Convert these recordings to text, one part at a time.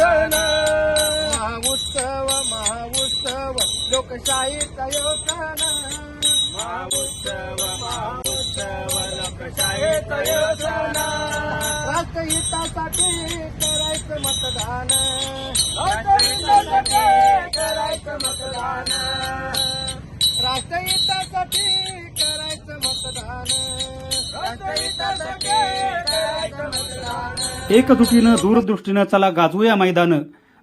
सण महाउत्सव महाउत्सव लोकशाहीचा यो सण महाउत्सव महाउत्सव लोकशाहीचा यो सण राष्ट्रहितासाठी करायचं मतदान. राष्ट्रहितासाठी करायचं मतदान. राष्ट्रहितासाठी करायचं मतदान. एकजुटीनं दूरदृष्टीनं चला गाजवूया मैदान.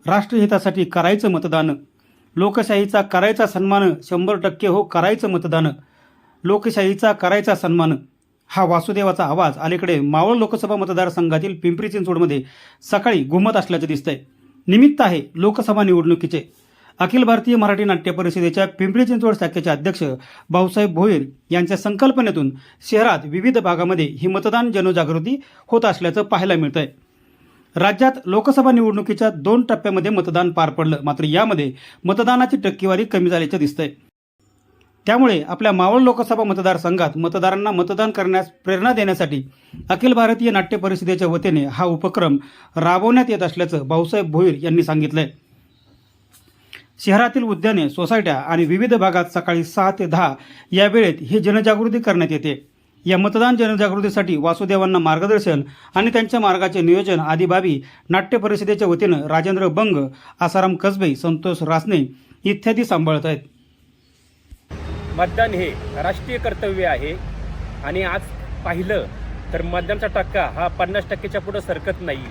राष्ट्रहितासाठी करायचं मतदान. लोकशाहीचा करायचा सन्मान शंभर टक्के हो करायचं मतदान. लोकशाहीचा करायचा सन्मान. हा वासुदेवाचा आवाज अलीकडे मावळ लोकसभा मतदारसंघातील पिंपरी चिंचवडमध्ये सकाळी घुमत असल्याचं दिसतंय. निमित्त आहे लोकसभा निवडणुकीचे. अखिल भारतीय मराठी नाट्य परिषदेच्या पिंपरी चिंचवड शाखेचे अध्यक्ष भाऊसाहेब भोईर यांच्या संकल्पनेतून शहरात विविध भागामध्ये ही मतदान जनजागृती होत असल्याचं पाहायला मिळतंय. राज्यात लोकसभा निवडणुकीच्या दोन टप्प्यामध्ये मतदान पार पडलं. मात्र यामध्ये मतदानाची टक्केवारी कमी झाल्याचं दिसतंय. त्यामुळे आपल्या मावळ लोकसभा मतदारसंघात मतदारांना मतदान करण्यास प्रेरणा देण्यासाठी अखिल भारतीय नाट्य परिषदेच्या वतीने हा उपक्रम राबवण्यात येत असल्याचं भाऊसाहेब भोईर यांनी सांगितलं आहे शहरातील उद्याने सोसायट्या आणि विविध भागात सकाळी सहा ते दहा या वेळेत ही जनजागृती करण्यात येते. या मतदान जनजागृतीसाठी वासुदेवांना मार्गदर्शन आणि त्यांच्या मार्गाचे नियोजन आदी बाबी नाट्य परिषदेच्या वतीनं राजेंद्र बंग आसाराम कसबे संतोष रासने इत्यादी सांभाळत आहेत. मतदान हे राष्ट्रीय कर्तव्य आहे आणि आज पाहिलं तर मतदानचा टक्का हा पन्नास टक्क्याच्या पुढं सरकत नाही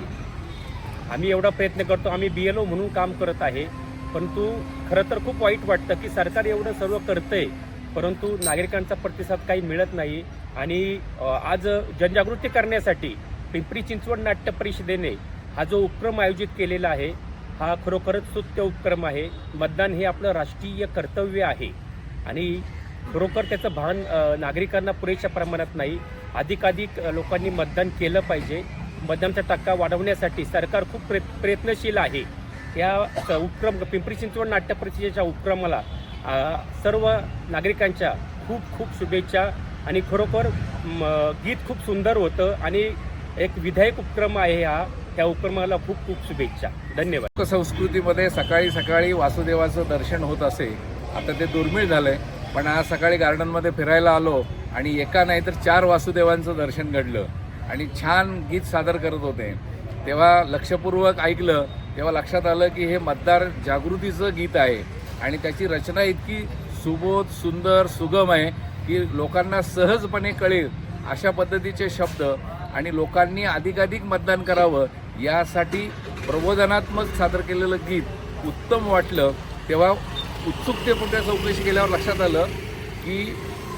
आम्ही एवढा प्रयत्न करतो आम्ही बी एल ओ म्हणून काम करत आहे. परंतु खरं तर खूप वाईट वाटतं की सरकार एवढं सर्व करतंय परंतु नागरिकांचा प्रतिसाद काही मिळत नाही आणि आज जनजागृती करण्यासाठी पिंपरी चिंचवड नाट्य परिषदेने हा जो उपक्रम आयोजित केलेला आहे हा खरोखरच स्तुत्य उपक्रम आहे. मतदान हे आपलं राष्ट्रीय कर्तव्य आहे आणि खरोखर त्याचं भान नागरिकांना पुरेशा प्रमाणात नाही. अधिकाधिक लोकांनी मतदान केलं पाहिजे. मतदानचा टक्का वाढवण्यासाठी सरकार खूप प्रयत्नशील आहे. या उपक्रम पिंपरी चिंचवड नाट्य परिषदेच्या उपक्रमाला सर्व नागरिकांच्या खूप खूप शुभेच्छा. आणि खरोखर गीत खूप सुंदर होतं आणि एक विधायक उपक्रम आहे हा. त्या उपक्रमाला खूप खूप शुभेच्छा. धन्यवाद. संस्कृतीमध्ये सकाळी सकाळी वासुदेवाचं दर्शन होत असे. आता ते दुर्मिळ झालंय पण आज सकाळी गार्डनमध्ये फिरायला आलो आणि एका नाही तर चार वासुदेवांचं दर्शन घडलं. आणि छान गीत सादर करत होते. तेव्हा लक्षपूर्वक ऐकलं तेव्हा लक्षात आलं की हे मतदार जागृतीचं गीत आहे आणि त्याची रचना इतकी सुबोध सुंदर सुगम आहे की लोकांना सहजपणे कळेल अशा पद्धतीचे शब्द आणि लोकांनी अधिकाधिक मतदान करावं यासाठी प्रबोधनात्मक सादर केलेलं गीत उत्तम वाटलं. तेव्हा उत्सुकतेपुढे चौकशी केल्यावर लक्षात आलं की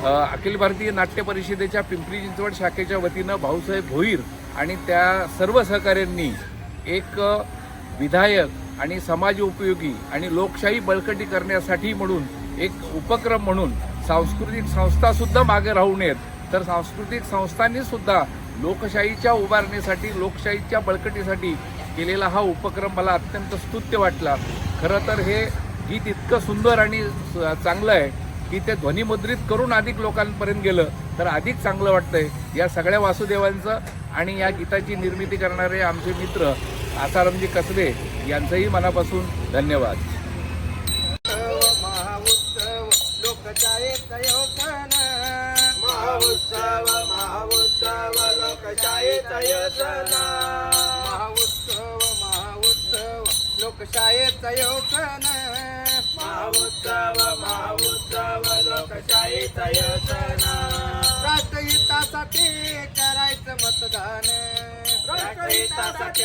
अखिल भारतीय नाट्य परिषदेच्या पिंपरी चिंचवड शाखेच्या वतीनं भाऊसाहेब भोईर आणि त्या सर्व सहकाऱ्यांनी एक विधायक आणि समाज उपयोगी आणि लोकशाही बळकटी करण्यासाठी म्हणून एक उपक्रम म्हणून सांस्कृतिक संस्थासुद्धा मागे राहू नयेत तर सांस्कृतिक संस्थांनी सुद्धा लोकशाहीच्या उभारणीसाठी लोकशाहीच्या बळकटीसाठी केलेला हा उपक्रम मला अत्यंत स्तुत्य वाटला. खरं तर हे गीत इतकं सुंदर आणि चांगलं आहे की ते ध्वनिमुद्रित करून अधिक लोकांपर्यंत गेलं तर अधिक चांगलं वाटतंय. या सगळ्या वासुदेवांचं आणि या गीताची निर्मिती करणारे आमचे मित्र आसारामजी कसबे यांचंही मनापासून धन्यवाद महाउत्सव लोकशाहीचा यो महाउत्सव महाउत्सव लोकशाहीचा यो सण करायचं मतदान राष्ट्रहितासाठी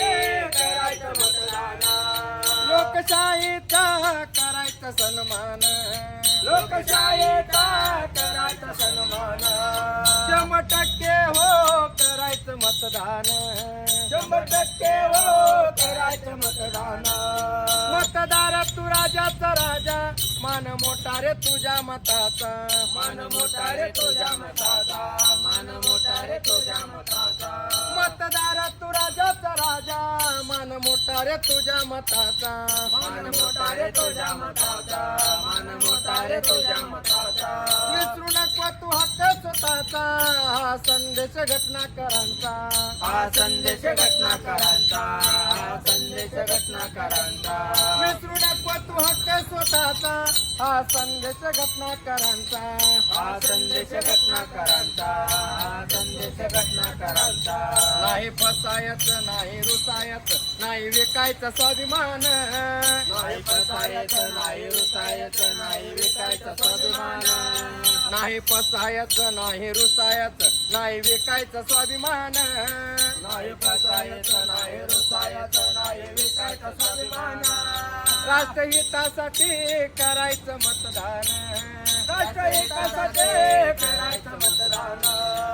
करायचं मतदान. लोकशाहीचा करायचा सन्मान. लोकशाहीचा करायचं सन्मान. शंभर टक्के हो करायचं मतदान. शंभर टक्के हो करायचं मतदान. मतदार तू राजाचा राजा. मान मोठा रे तुझ्या मताचा. मान मोठा रे तुझ्या मताचा. मान मोठा रे तुझ्या मताचा. मतदार तू राजाचा राजा. मान मोठा रे तुझ्या मताचा. मान मोठा रे तुझ्या मताचा. मान मोठा रे तुझ्या मताचा. स्वतःचा हा संदेश घटनाकारांचा. हा संदेश घटनाकारांचा. हा संदेश घटनाकारांचा. विसरू नको तू हक्क स्वतःचा. हा संदेश घटनाकारांचा. हा संदेश घटनाकारांचा. घटनाकारांचा. नाही फसायचं नाही रुसायचं नाही विकायचं स्वाभिमान. नाही फसायचं नाही रुसायचं नाही विकायचं स्वाभिमान. नाही फसायचं नाही रुसायचं नाही विकायचं स्वाभिमान. नाही फसायचं नाही रुसायचं नाही विकायचं स्वाभिमान. राष्ट्रहितासाठी करायचं मतदान. राष्ट्रहितासाठी करायचं मतदान.